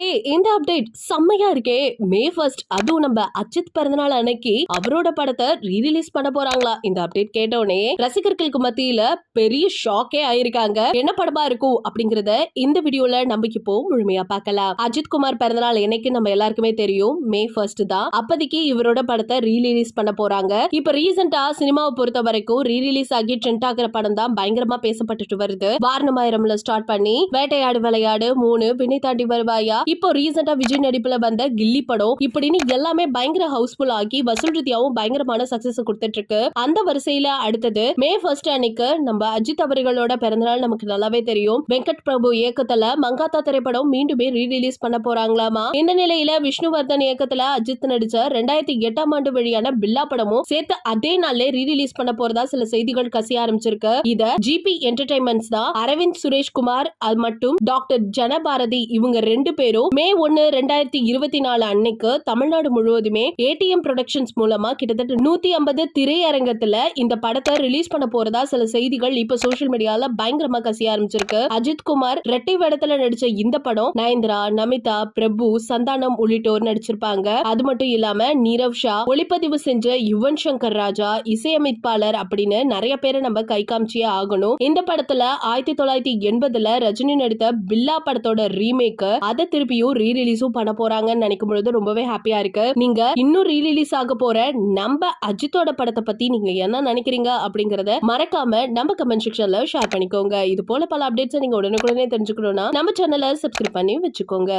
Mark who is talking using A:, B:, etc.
A: ஏ இந்த அப்டேட் செம்மையா இருக்கே. மே ஃபர்ஸ்ட் அதுவும் நம்ம அஜித் பிறந்தநாள் அன்னைக்கு அவரோட படத்தை ரீரிலீஸ் பண்ண போறாங்களா? இந்த அப்டேட் கேட்டோடனே ரசிகர்களுக்கு மத்தியில பெரிய ஷாக்கே ஆயிருக்காங்க. என்ன படமா இருக்கும் அப்படிங்கறத இந்த வீடியோல நம்ம இப்போ முழுமையா பார்க்கலாம். அஜித் குமார் பிறந்தநாள் என்னைக்கு நம்ம எல்லாருக்குமே தெரியும். மே ஃபர்ஸ்ட் தான். அப்போதைக்கு இவரோட படத்தை ரீரிலீஸ் பண்ண போறாங்க. இப்ப ரீசெண்டா சினிமாவை பொறுத்த வரைக்கும் ரீரிலீஸ் ஆகி ட்ரெண்ட் ஆகிற படம் தான் பயங்கரமா பேசப்பட்டுட்டு வருது. வாரணமாயிரம்ல ஸ்டார்ட் பண்ணி வேட்டையாடு விளையாடு மூணு பின்னி தாண்டி வருவாயா? இப்போ ரீசெண்டா விஜய் நடிப்புல வந்த கில்லி படம் இப்படின்னு எல்லாமே பயங்கர ஹவுஸ்ஃபுல் ஆகி வசூல் ரீதியாவும் பயங்கரமான சக்சஸ் கொடுத்துட்டு இருக்கு அந்த வரிசையில அடுத்தது மே ஃபர்ஸ்ட் அன்னைக்கு நம்ம அஜித் அவர்களோட பிறந்தநாள் நமக்கு நல்லாவே தெரியும். வெங்கட் பிரபு இயக்கத்துல மங்காத்தா திரைப்படம் மீண்டுமே ரீரிலீஸ் பண்ண போறாங்களாமா? இந்த நிலையில விஷ்ணுவர்தன் இயக்கத்துல அஜித் நடிச்ச ரெண்டாயிரத்தி எட்டாம் ஆண்டு வெளியான பில்லா படமும் சேர்த்து அதே நாள்ல ரீரிலீஸ் பண்ண போறதா சில செய்திகள் கசிய ஆரம்பிச்சிருக்கு. இத ஜிபி என்டர்டைன்மெண்ட்ஸ் தான் அரவிந்த் சுரேஷ்குமார் அது மட்டும் டாக்டர் ஜனபாரதி இவங்க ரெண்டு பேரும் மே ஒன்னு ரெண்டாயிரத்தி இருபத்தி நாலு அன்னைக்கு தமிழ்நாடு முழுவதுமே ஏடிஎம் ப்ரொடக்ஷன்ஸ் மூலமா கிட்டத்தட்ட நூத்தி ஐம்பது திரையரங்கத்துல இந்த படத்தை ரிலீஸ் பண்ண போறதா சில செய்திகள் இப்ப சோசியல் மீடியால பயங்கரமா கசிய ஆரம்பிச்சிருக்கு. அஜித் குமார் ரெட்டை வேடத்துல நடிச்ச இந்த படம் நயன்தரா நமிதா பிரபு சந்தானம் உள்ளிட்டோர் நடிச்சிருப்பாங்க. அது மட்டும் இல்லாம நீரவ் ஷா ஒளிப்பதிவு செஞ்ச யுவன் சங்கர் ராஜா இசையமைப்பாளர் அப்படின்னு நிறைய பேரை நம்ம கை காமிச்சியே ஆகணும். இந்த படத்துல ஆயிரத்தி தொள்ளாயிரத்தி எண்பதுல ரஜினி நடித்த பில்லா படத்தோட ரீமேக் அதை திருப்பியும் ரீ ரிலீஸும் பண்ண போறாங்கன்னு நினைக்கும் பொழுது ரொம்பவே ஹாப்பியா இருக்கு. நீங்க இன்னும் ரீ ரிலீஸ் ஆக போற நம்ம அஜித்தோட படத்தை பத்தி நீங்க என்ன நினைக்கிறீங்க அப்படிங்கறத மறக்காம நம்ம கமெண்ட் செக்ஷன்ல ஷேர் பண்ணிக்கோங்க. இது போல பல அப்டேட்ஸ் நீங்க உடனுக்குடனே தெரிஞ்சுக்கணும்னா நம்ம சேனலை சப்ஸ்கிரைப் பண்ணி வச்சுக்கோங்க.